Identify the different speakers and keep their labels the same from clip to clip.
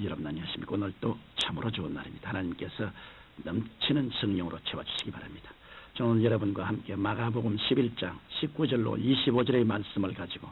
Speaker 1: 여러분 안녕하십니까. 오늘 또 참으로 좋은 날입니다. 하나님께서 넘치는 성령으로 채워주시기 바랍니다. 저는 여러분과 함께 마가복음 11장 19절로 25절의 말씀을 가지고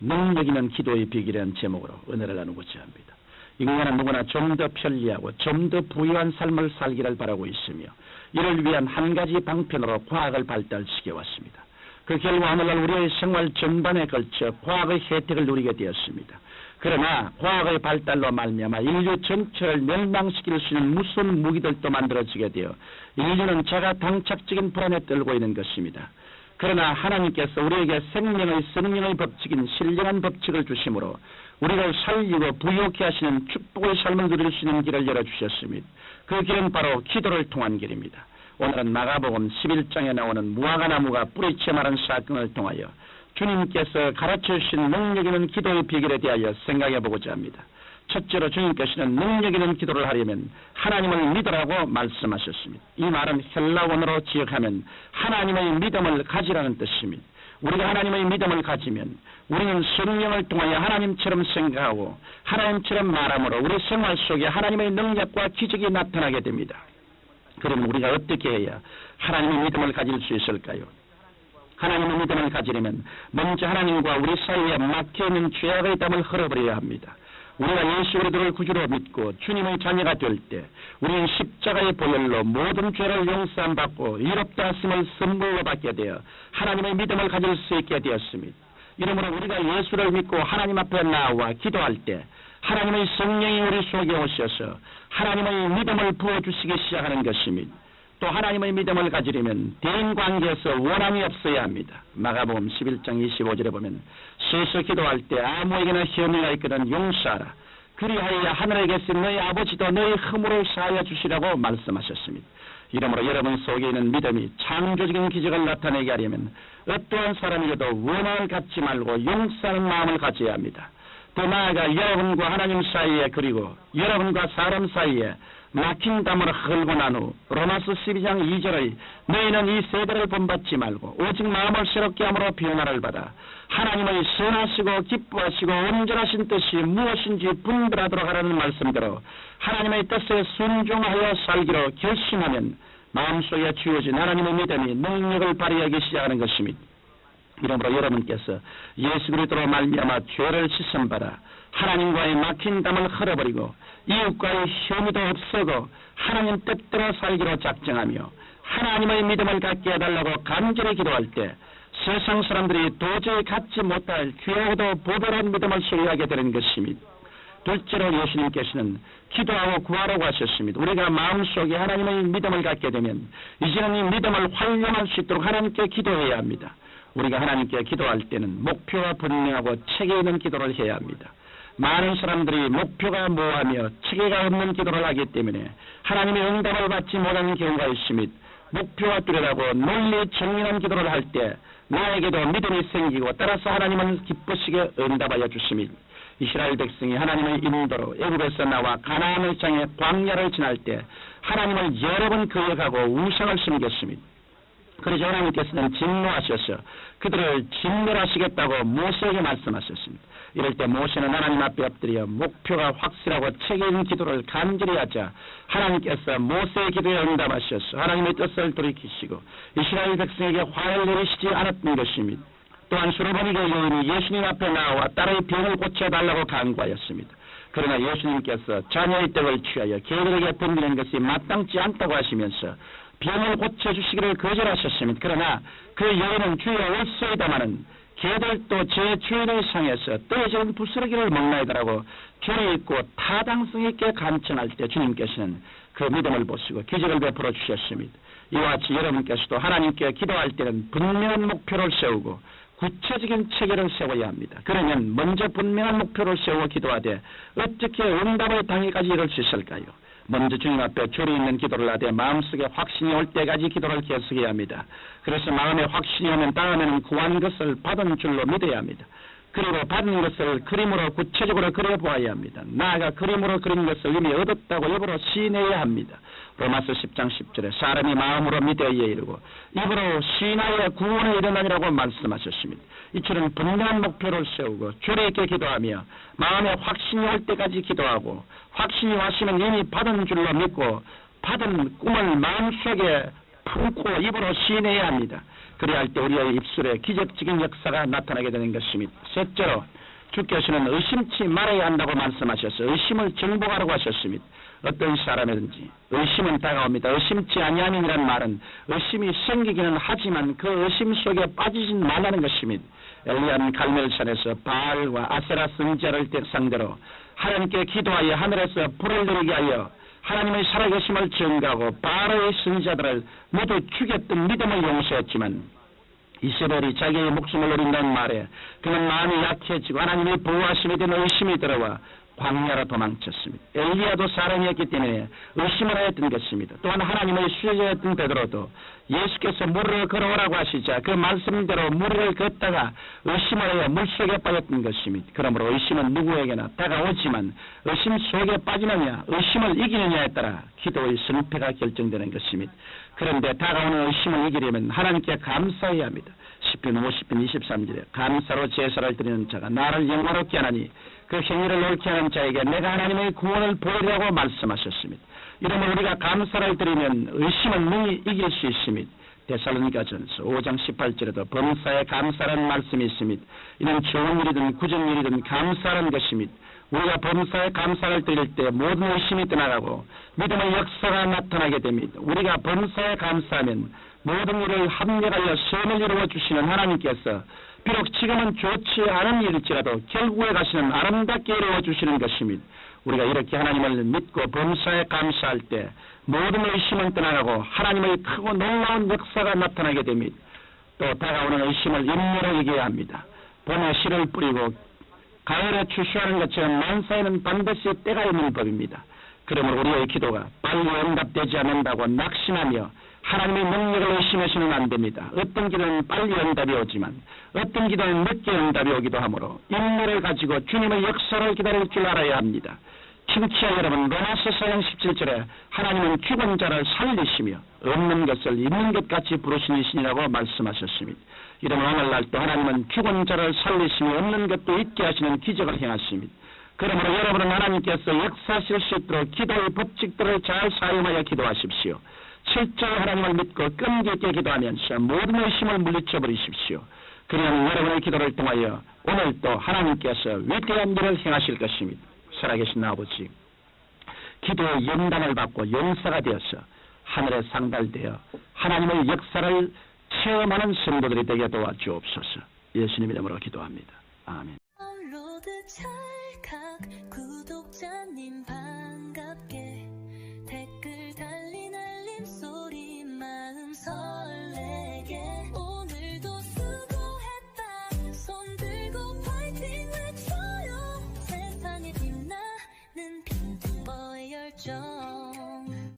Speaker 1: 능력 있는 기도의 비결이라는 제목으로 은혜를 나누고자 합니다. 인간은 누구나 좀 더 편리하고 좀 더 부유한 삶을 살기를 바라고 있으며 이를 위한 한 가지 방편으로 과학을 발달시켜 왔습니다. 그 결과 오늘날 우리의 생활 전반에 걸쳐 과학의 혜택을 누리게 되었습니다. 그러나 과학의 발달로 말미암아 인류 전체를 멸망시킬 수 있는 무서운 무기들도 만들어지게 되어 인류는 자가 당착적인 불안에 떨고 있는 것입니다. 그러나 하나님께서 우리에게 생명의 성령의 법칙인 신령한 법칙을 주심으로 우리를 살리고 부유케 하시는 축복의 삶을 누릴 수 있는 길을 열어주셨습니다. 그 길은 바로 기도를 통한 길입니다. 오늘은 마가복음 11장에 나오는 무화과나무가 뿌리채 마른 사건을 통하여 주님께서 가르쳐 주신 능력 있는 기도의 비결에 대하여 생각해 보고자 합니다. 첫째로 주님께서는 능력 있는 기도를 하려면 하나님을 믿으라고 말씀하셨습니다. 이 말은 헬라원어로 지역하면 하나님의 믿음을 가지라는 뜻입니다. 우리가 하나님의 믿음을 가지면 우리는 성령을 통하여 하나님처럼 생각하고 하나님처럼 말함으로 우리 생활 속에 하나님의 능력과 기적이 나타나게 됩니다. 그러면 우리가 어떻게 해야 하나님의 믿음을 가질 수 있을까요? 하나님의 믿음을 가지려면 먼저 하나님과 우리 사이에 막혀있는 죄악의 담을 흘어버려야 합니다. 우리가 예수 그리스도를 구주로 믿고 주님의 자녀가 될 때 우리는 십자가의 보혈로 모든 죄를 용서함 받고 이롭다 하심을 선물로 받게 되어 하나님의 믿음을 가질 수 있게 되었습니다. 이러므로 우리가 예수를 믿고 하나님 앞에 나와 기도할 때 하나님의 성령이 우리 속에 오셔서 하나님의 믿음을 부어주시기 시작하는 것입니다. 또 하나님의 믿음을 가지려면 대인 관계에서 원함이 없어야 합니다. 마가복음 11장 25절에 보면 스스 기도할 때 아무에게나 혐의가 있거든 용서하라. 그리하여 하늘에 계신 너희 아버지도 너희 흠으로 사하여 주시라고 말씀하셨습니다. 이러므로 여러분 속에 있는 믿음이 창조적인 기적을 나타내게 하려면 어떠한 사람이라도 원함을 갖지 말고 용서하는 마음을 가져야 합니다. 더 나아가 여러분과 하나님 사이에 그리고 여러분과 사람 사이에 막힌 담을 흘고 난 후 로마스 12장 2절의 너희는 이 세대를 본받지 말고 오직 마음을 새롭게 함으로 변화를 받아 하나님의 선하시고 기뻐하시고 온전하신 뜻이 무엇인지 분별하도록 하라는 말씀대로 하나님의 뜻에 순종하여 살기로 결심하면 마음속에 주어진 하나님의 믿음이 능력을 발휘하기 시작하는 것입니다. 이러므로 여러분께서 예수 그리스도로 말미암아 죄를 씻음 받아 하나님과의 막힌 담을 흘어버리고 이웃과의 혐의도 없애고 하나님 뜻대로 살기로 작정하며 하나님의 믿음을 갖게 해달라고 간절히 기도할 때 세상 사람들이 도저히 갖지 못할 귀하고도 보배한 믿음을 소유하게 되는 것입니다. 둘째로 예수님께서는 기도하고 구하라고 하셨습니다. 우리가 마음속에 하나님의 믿음을 갖게 되면 이제는 이 믿음을 활용할 수 있도록 하나님께 기도해야 합니다. 우리가 하나님께 기도할 때는 목표가 분명하고 체계 있는 기도를 해야 합니다. 많은 사람들이 목표가 모호하며 체계가 없는 기도를 하기 때문에 하나님의 응답을 받지 못하는 경우가 있습니다. 목표가 뚜렷하고 논리 정연한 기도를 할 때 나에게도 믿음이 생기고 따라서 하나님은 기쁘시게 응답하여 주십니다. 이스라엘 백성이 하나님의 인도로 애굽에서 나와 가나안을 향해 광야를 지날 때 하나님을 여러 번 거역하고 우상을 섬겼습니다. 그러자 하나님께서는 진노하셔서 그들을 진멸하시겠다고 모세에게 말씀하셨습니다. 이럴 때 모세는 하나님 앞에 엎드려 목표가 확실하고 책임 기도를 간절히 하자 하나님께서 모세의 기도에 응답하셔서 하나님의 뜻을 돌이키시고 이스라엘 백성에게 화를 내리시지 않았던 것입니다. 또한 수로바니가 여인이 예수님 앞에 나와 딸의 병을 고쳐달라고 간구하였습니다. 그러나 예수님께서 자녀의 떡을 취하여 개들에게 던지는 것이 마땅치 않다고 하시면서 병을 고쳐주시기를 거절하셨습니다. 그러나 그 여인은 주여 올소이다마는 개들도 제 주인을 상해서 떨어지는 부스러기를 먹나이다라고 죄를 있고 타당성 있게 간청할 때 주님께서는 그 믿음을 보시고 기적을 베풀어 주셨습니다. 이와 같이 여러분께서도 하나님께 기도할 때는 분명한 목표를 세우고 구체적인 체계를 세워야 합니다. 그러면 먼저 분명한 목표를 세워 기도하되 어떻게 응답의 당일까지 이룰 수 있을까요? 먼저 주님 앞에 줄이 있는 기도를 하되 마음속에 확신이 올 때까지 기도를 계속해야 합니다. 그래서 마음에 확신이 오면 다음에는 구한 것을 받은 줄로 믿어야 합니다. 그리고 받은 것을 그림으로 구체적으로 그려보아야 합니다. 나아가 그림으로 그린 것을 이미 얻었다고 입으로 시인해야 합니다. 로마서 10장 10절에 사람이 마음으로 믿어야 이르고 입으로 시인하여 구원에 이르나니라고 말씀하셨습니다. 이처럼 분명한 목표를 세우고 주례 있게 기도하며 마음에 확신이 올 때까지 기도하고 확신이 왔으면 이미 받은 줄로 믿고 받은 꿈을 마음속에 품고 입으로 시인해야 합니다. 그래야 할 때 우리의 입술에 기적적인 역사가 나타나게 되는 것입니다. 셋째로 주께서는 의심치 말아야 한다고 말씀하셔서 의심을 정복하라고 하셨습니다. 어떤 사람이든지 의심은 다가옵니다. 의심치 아니함이라는 말은 의심이 생기기는 하지만 그 의심 속에 빠지지 말라는 것입니다. 엘리야는 갈멜산에서 바알과 아세라 선지자를 상대로 하나님께 기도하여 하늘에서 불을 내리게 하여 하나님의 살아계심을 증가하고 바알의 선지자들을 모두 죽였던 믿음을 용서했지만 이세벨이 자기의 목숨을 노린다는 말에 그는 마음이 약해지고 하나님의 보호하심에 대한 의심이 들어와 광야로 도망쳤습니다. 엘리야도 사람이었기 때문에 의심을 하였던 것입니다. 또한 하나님의 수제자였던 베드로도 예수께서 물을 걸어오라고 하시자 그 말씀대로 물을 걷다가 의심을 하여 물속에 빠졌던 것입니다. 그러므로 의심은 누구에게나 다가오지만 의심 속에 빠지느냐 의심을 이기느냐에 따라 기도의 승패가 결정되는 것입니다. 그런데 다가오는 의심을 이기려면 하나님께 감사해야 합니다. 10편 50편 23절에 감사로 제사를 드리는 자가 나를 영화롭게 하나니 그 행위를 옳게 하는 자에게 내가 하나님의 구원을 보이라고 말씀하셨습니다. 이러면 우리가 감사를 드리면 의심은 능히 이길 수 있습니다. 데살로니가 전서 5장 18절에도 범사에 감사라는 말씀이 있습니다. 이는 좋은 일이든 굳은 일이든 감사라는 것입니다. 우리가 범사에 감사를 드릴 때 모든 의심이 떠나가고 믿음의 역사가 나타나게 됩니다. 우리가 범사에 감사하면 모든 일을 합력하여 선을 이루어 주시는 하나님께서 비록 지금은 좋지 않은 일일지라도 결국에 가시는 아름답게 이루어 주시는 것입니다. 우리가 이렇게 하나님을 믿고 범사에 감사할 때 모든 의심은 떠나가고 하나님의 크고 놀라운 역사가 나타나게 됩니다. 또 다가오는 의심을 인내로 이겨야 합니다. 봄에 씨를 뿌리고 가을에 추수하는 것처럼 만사에는 반드시 때가 있는 법입니다. 그러므로 우리의 기도가 빨리 응답되지 않는다고 낙심하며 하나님의 능력을 의심해서는 안 됩니다. 어떤 기도는 빨리 응답이 오지만 어떤 기도는 늦게 응답이 오기도 하므로 인내를 가지고 주님의 역사를 기다릴 줄 알아야 합니다. 친치야 여러분 로마서 4장 17절에 하나님은 죽은 자를 살리시며 없는 것을 있는 것 같이 부르시는 신이라고 말씀하셨습니다. 이런 오늘날 또 하나님은 죽은 자를 살리시며 없는 것도 있게 하시는 기적을 행하십니다. 그러므로 여러분은 하나님께서 역사하실 수 있도록 기도의 법칙들을 잘 사용하여 기도하십시오. 실제로 하나님을 믿고 끈기 있게 기도하면서 모든 의심을 물리쳐 버리십시오. 그러면 여러분의 기도를 통하여 오늘 또 하나님께서 위대한 일을 행하실 것입니다. 살아계신 아버지, 기도의 연단을 받고 용사가 되어서 하늘에 상달되어 하나님의 역사를 체험하는 성도들이 되게 도와주옵소서. 예수님 이름으로 기도합니다. 아멘.